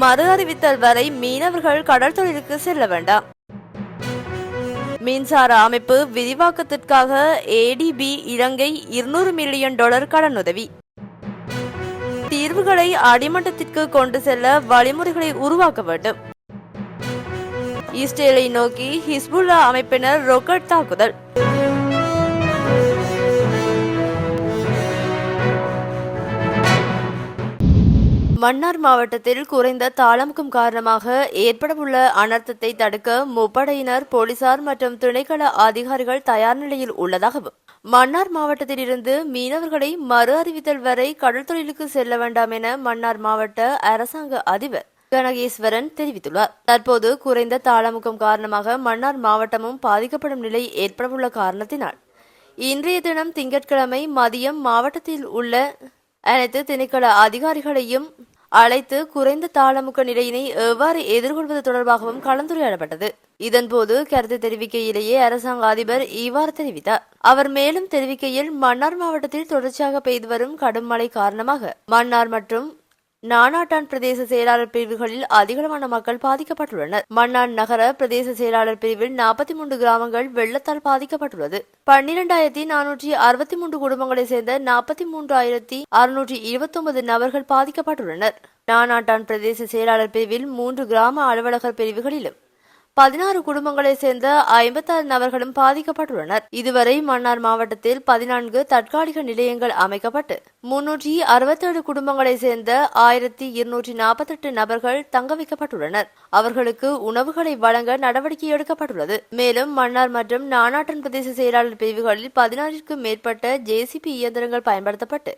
மறு அறிவித்தல் வரை மீனவர்கள் கடல் தொழிலுக்கு செல்ல வேண்டாம். மின்சார அமைப்பு விரிவாக்கத்திற்காக ஏடிபி இலங்கை இருநூறு மில்லியன் டாலர் கடனுதவி. தீர்வுகளை அடிமட்டத்திற்கு கொண்டு செல்ல வழிமுறைகளை உருவாக்க வேண்டும். இஸ்ரேலை நோக்கி ஹிஸ்புல்லா அமைப்பினர் ரொக்கட் தாக்குதல். மன்னார் மாவட்டத்தில் குறைந்த தாளமுகம் காரணமாக ஏற்படவுள்ள அனர்த்தத்தை தடுக்க முப்படையினர் போலீசார் மற்றும் திணைக்கள அதிகாரிகள் தயார் நிலையில் உள்ளதாகவும் மன்னார் மாவட்டத்தில் இருந்து மீனவர்களை மறு அறிவித்தல் வரை கடல் தொழிலுக்கு செல்ல வேண்டாம் என மன்னார் மாவட்ட அரசாங்க அதிபர் கனகேஸ்வரன் தெரிவித்துள்ளார். தற்போது குறைந்த தாளமுகம் காரணமாக மன்னார் மாவட்டமும் பாதிக்கப்படும் நிலை ஏற்படவுள்ள காரணத்தினால் இன்றைய தினம் திங்கட்கிழமை மதியம் மாவட்டத்தில் உள்ள அனைத்து திணைக்கள அதிகாரிகளையும் அழைத்து குறைந்த தாளமுக நிலையினை எவ்வாறு எதிர்கொள்வது தொடர்பாகவும் கலந்துரையாடப்பட்டது. இதன்போது கருத்து தெரிவிக்கையிலேயே அரசாங்க அதிபர் இவ்வாறு தெரிவித்தார். அவர் மேலும் தெரிவிக்கையில் மன்னார் மாவட்டத்தில் தொடர்ச்சியாக பெய்து வரும் கடும் மழை காரணமாக மன்னார் மற்றும் நானாட்டான் பிரதேச செயலாளர் பிரிவுகளில் அதிகளவான மக்கள் பாதிக்கப்பட்டுள்ளனர். மன்னான் நகர பிரதேச செயலாளர் பிரிவில் நாற்பத்தி மூன்று கிராமங்கள் வெள்ளத்தால் பாதிக்கப்பட்டுள்ளது. பன்னிரண்டாயிரத்தி நானூற்றி அறுபத்தி மூன்று குடும்பங்களைச் சேர்ந்த நாற்பத்தி மூன்றாயிரத்தி அறுநூற்றி இருபத்தி ஒன்பது நபர்கள் பாதிக்கப்பட்டுள்ளனர். நானாட்டான் பிரதேச செயலாளர் பிரிவில் மூன்று கிராம அலுவலகர் பிரிவுகளிலும் பதினாறு குடும்பங்களைச் சேர்ந்த ஐம்பத்தாறு நபர்களும் பாதிக்கப்பட்டுள்ளனர். இதுவரை மன்னார் மாவட்டத்தில் பதினான்கு தற்காலிக நிலையங்கள் அமைக்கப்பட்டு முன்னூற்றி அறுபத்தேழு குடும்பங்களைச் சேர்ந்த ஆயிரத்தி இருநூற்றி நாற்பத்தெட்டு நபர்கள் தங்க வைக்கப்பட்டுள்ளனர் அவர்களுக்கு உணவுகளை வழங்க நடவடிக்கை எடுக்கப்பட்டுள்ளது. மேலும் மன்னார் மற்றும் நானாட்டன் பிரதேச செயலாளர் பிரிவுகளில் பதினாறிற்கும் மேற்பட்ட ஜேசிபி இயந்திரங்கள் பயன்படுத்தப்பட்டு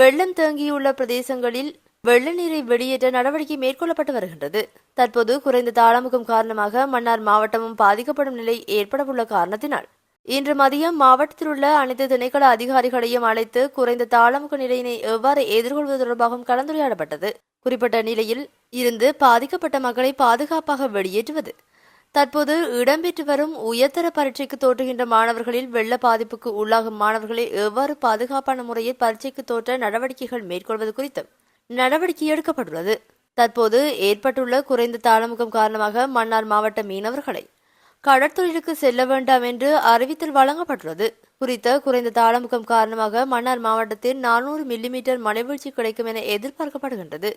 வெள்ளம் தேங்கியுள்ள பிரதேசங்களில் வெள்ள நீரை வெளியேற்ற நடவடிக்கை மேற்கொள்ளப்பட்டு வருகின்றது. தற்போது குறைந்த தாளமுகம் காரணமாக மன்னார் மாவட்டமும் பாதிக்கப்படும் நிலை ஏற்படவுள்ள காரணத்தினால். இன்று மதியம் மாவட்டத்தில் உள்ள அனைத்து திணைக்கள அதிகாரிகளையும் அழைத்து குறைந்த தாளமுக நிலையினை எவ்வாறு எதிர்கொள்வது தொடர்பாகவும் கலந்துரையாடப்பட்டது. குறிப்பிட்ட நிலையில் இருந்து பாதிக்கப்பட்ட மக்களை பாதுகாப்பாக வெளியேற்றுவது. தற்போது இடம்பெற்று வரும் உயர்தர பரீட்சைக்கு தோற்றுகின்ற மாணவர்களில் வெள்ள பாதிப்புக்கு உள்ளாகும் மாணவர்களை எவ்வாறு பாதுகாப்பான முறையில் பரீட்சைக்கு தோற்ற நடவடிக்கைகள் மேற்கொள்வது குறித்தும் நடவடிக்கை எடுக்கப்பட்டுள்ளது. தற்போது ஏற்பட்டுள்ள குறைந்த தாளமுகம் காரணமாக மன்னார் மாவட்ட மீனவர்களை கடற்தொழிலுக்கு செல்ல வேண்டாம் என்று அறிவித்தல் வழங்கப்பட்டுள்ளது. குறித்த குறைந்த தாளமுகம் காரணமாக மன்னார் மாவட்டத்தில் நானூறு மில்லிமீட்டர் மழைவீழ்ச்சி கிடைக்கும் என எதிர்பார்க்கப்படுகின்றது.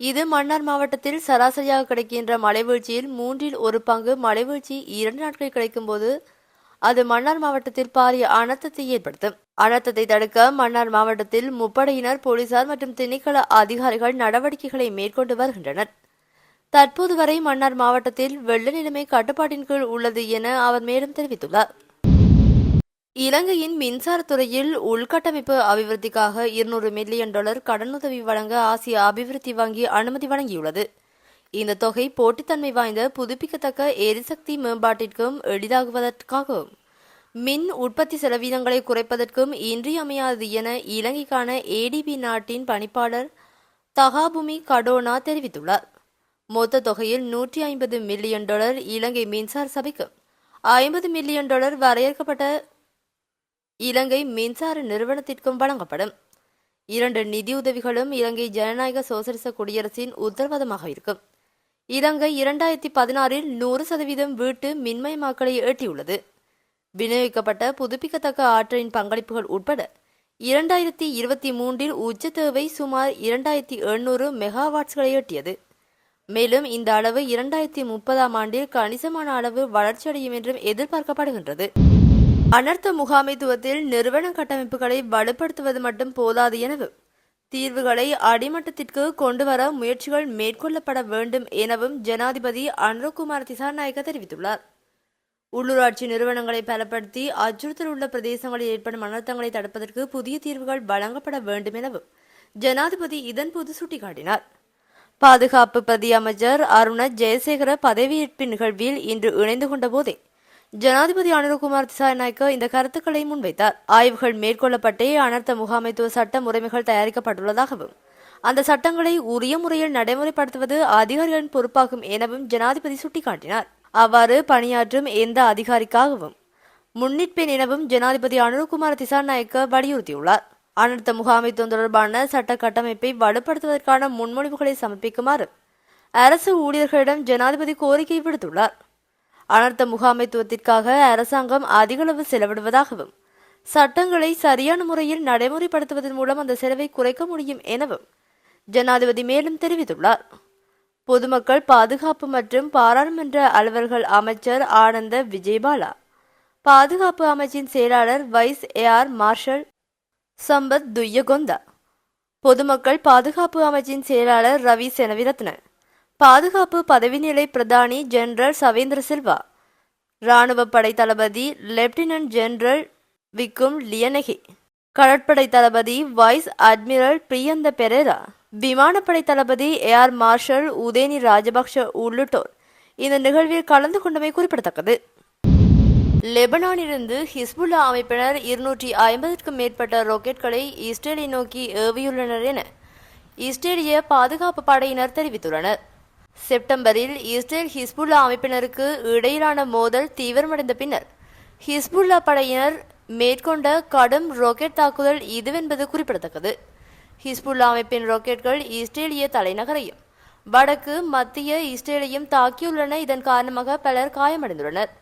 இது மன்னார் மாவட்டத்தில் சராசரியாக கிடைக்கின்ற மழைவீழ்ச்சியில் மூன்றில் ஒரு பங்கு மழைவீழ்ச்சி இரண்டு நாட்கள் கிடைக்கும்போது அது மன்னார் மாவட்டத்தில் பாரிய அனர்த்தத்தை ஏற்படுத்தும். அனர்த்தத்தை தடுக்க மன்னார் மாவட்டத்தில் முப்படையினர் போலீசார் மற்றும் திணைக்கள அதிகாரிகள் நடவடிக்கைகளை மேற்கொண்டு வருகின்றனர். தற்போது வரை மன்னார் மாவட்டத்தில் வெள்ள நிலைமை கட்டுப்பாட்டின் கீழ் உள்ளது என அவர் மேலும் தெரிவித்துள்ளார். இலங்கையின் மின்சாரத்துறையில் உள்கட்டமைப்பு அபிவிருத்திக்காக இருநூறு மில்லியன் டாலர் கடனுதவி வழங்க ஆசிய அபிவிருத்தி வங்கி அனுமதி வழங்கியுள்ளது. இந்த தொகை போட்டித்தன்மை வாய்ந்த புதுப்பிக்கத்தக்க எரிசக்தி மேம்பாட்டிற்கும் எளிதாகுவதற்காகவும் மின் உற்பத்தி செலவினங்களை குறைப்பதற்கும் இன்றியமையாதது என இலங்கைக்கான ஏடிபி நாட்டின் பணிப்பாளர் தகாபுமி கடோனா தெரிவித்துள்ளார். மொத்த தொகையில் நூற்றி ஐம்பது மில்லியன் டாலர் இலங்கை மின்சார சபைக்கும் ஐம்பது மில்லியன் டாலர் வரையறுக்கப்பட்ட இலங்கை மின்சார நிறுவனத்திற்கும் வழங்கப்படும். இரண்டு நிதியுதவிகளும் இலங்கை ஜனநாயக சோசலிச குடியரசின் உத்தரவாதமாக இருக்கும். இலங்கை இரண்டாயிரத்தி பதினாறில் நூறு சதவீதம் வீட்டு மின்மயமாக்கலை எட்டியுள்ளது. விநியோகிக்கப்பட்ட புதுப்பிக்கத்தக்க ஆற்றலின் பங்களிப்புகள் உட்பட இரண்டாயிரத்தி இருபத்தி மூன்றில் உச்ச தேவை சுமார் இரண்டாயிரத்தி எழுநூறு மெகாவாட்ஸ்களை எட்டியது. மேலும் இந்த அளவு இரண்டாயிரத்தி முப்பதாம் ஆண்டில் கணிசமான அளவு வளர்ச்சியடையும் என்றும் எதிர்பார்க்கப்படுகின்றது. அனர்த்த முகாமைத்துவத்தில் நிறுவன கட்டமைப்புகளை வலுப்படுத்துவது மட்டும் போதாது எனவும் தீர்வுகளை அடிமட்டத்திற்கு கொண்டுவர முயற்சிகள் மேற்கொள்ளப்பட வேண்டும் எனவும் ஜனாதிபதி அனுரகுமார் திசாநாயக்க தெரிவித்துள்ளார். உள்ளூராட்சி நிறுவனங்களை பலப்படுத்தி அச்சுறுத்தல் உள்ள பிரதேசங்களில் ஏற்படும் அனர்த்தங்களை தடுப்பதற்கு புதிய தீர்வுகள் வழங்கப்பட வேண்டும் எனவும் ஜனாதிபதி இதன்போது சுட்டிக்காட்டினார். பாதுகாப்பு பிரதி அமைச்சர் அருண ஜெயசேகர பதவியேற்பு நிகழ்வில் இன்று இணைந்து கொண்ட போதே ஜனாதிபதி அனுரகுமார் திசாநாயக்க இந்த கருத்துக்களை முன்வைத்தார். ஆய்வுகள் மேற்கொள்ளப்பட்டே அனர்த்த முகாமைத்துவ சட்ட முறைமைகள் தயாரிக்கப்பட்டுள்ளதாகவும் அந்த சட்டங்களை உரிய முறையில் நடைமுறைப்படுத்துவது அதிகாரிகளின் பொறுப்பாகும் எனவும் ஜனாதிபதி சுட்டிக்காட்டினார். அவ்வாறு பணியாற்றும் எந்த அதிகாரிக்காகவும். முன்னிற்பேன் எனவும் ஜனாதிபதி அனுர்குமார் திசாநாயக்க வலியுறுத்தியுள்ளார். அனர்த்த முகாமைத்துவம் தொடர்பான சட்ட கட்டமைப்பை வலுப்படுத்துவதற்கான முன்மொழிவுகளை சமர்ப்பிக்குமாறு அரசு ஊழியர்களிடம் ஜனாதிபதி கோரிக்கை விடுத்துள்ளார். அனர்த்த முகாமைத்துவத்திற்காக அரசாங்கம் அதிகளவு செலவிடுவதாகவும் சட்டங்களை சரியான முறையில் நடைமுறைப்படுத்துவதன் மூலம் அந்த செலவை குறைக்க முடியும் எனவும் ஜனாதிபதி மேலும் தெரிவித்துள்ளார். பொதுமக்கள் பாதுகாப்பு மற்றும் பாராளுமன்ற அலுவல்கள் அமைச்சர் ஆனந்த விஜயபாலா பாதுகாப்பு அமைச்சின் செயலாளர் vice air marshal Sampath Thuyacontha பொதுமக்கள் பாதுகாப்பு அமைச்சின் செயலாளர் ரவி செனவிரத்ன பாதுகாப்பு பதவிநிலை பிரதானி ஜெனரல் சவேந்திர சில்வா இராணுவ படை தளபதி லெப்டினன்ட் ஜெனரல் விக்கும் லியனகி கடற்படை தளபதி வைஸ் அட்மிரல் பிரியந்த பெரேரா விமானப்படை தளபதி ஏஆர் மார்ஷல் உதயனி ராஜபக்ஷ உள்ளிட்டோர் இந்த நிகழ்வில் கலந்து கொண்டமை குறிப்பிடத்தக்கது. லெபனானிலிருந்து ஹிஸ்புல்லா அமைப்பினர் இருநூற்றி ஐம்பதுக்கும் மேற்பட்ட ராக்கெட்களை இஸ்ரேலை நோக்கி ஏவியுள்ளனர் என இஸ்ரேலிய பாதுகாப்பு படையினர் தெரிவித்துள்ளனர். செப்டம்பரில் இஸ்ரேல் ஹிஸ்புல்லா அமைப்பினருக்கு இடையிலான மோதல் தீவிரமடைந்த பின்னர் ஹிஸ்புல்லா படையினர் மேற்கொண்ட கடும் ராக்கெட் தாக்குதல் இதுவென்பது குறிப்பிடத்தக்கது. ஹிஸ்புல்லா அமைப்பின் ராக்கெட்கள் இஸ்ரேலிய தலைநகரையும் வடக்கு மத்திய இஸ்ரேலையும் தாக்கியுள்ளன. இதன் காரணமாக பலர் காயமடைந்துள்ளனர்.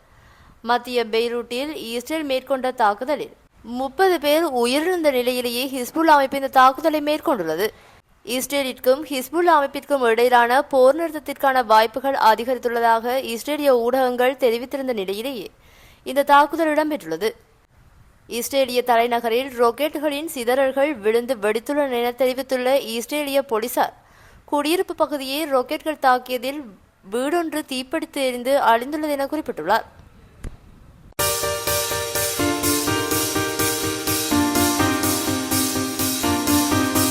மத்திய பெய்ரூட்டில் இஸ்ரேல் மேற்கொண்ட தாக்குதலில் முப்பது பேர் உயிரிழந்த நிலையிலேயே ஹிஸ்புல்லா அமைப்பு இந்த தாக்குதலை மேற்கொண்டுள்ளது. இஸ்ரேலிற்கும் ஹிஸ்புல்லா அமைப்பிற்கும் இடையிலான போர் நிறுத்தத்திற்கான வாய்ப்புகள் அதிகரித்துள்ளதாக இஸ்ரேலிய ஊடகங்கள் தெரிவித்திருந்த நிலையிலேயே இந்த தாக்குதல் இடம்பெற்றுள்ளது. இஸ்ரேலிய தலைநகரில் ராக்கெட்டுகளின் சிதறல்கள் விழுந்து வெடித்துள்ளன என தெரிவித்துள்ள இஸ்ரேலிய போலீசார் குடியிருப்பு பகுதியை ராக்கெட்கள் தாக்கியதில் வீடொன்று தீப்பிடித்து எரிந்து அழிந்துள்ளது என குறிப்பிட்டுள்ளார்.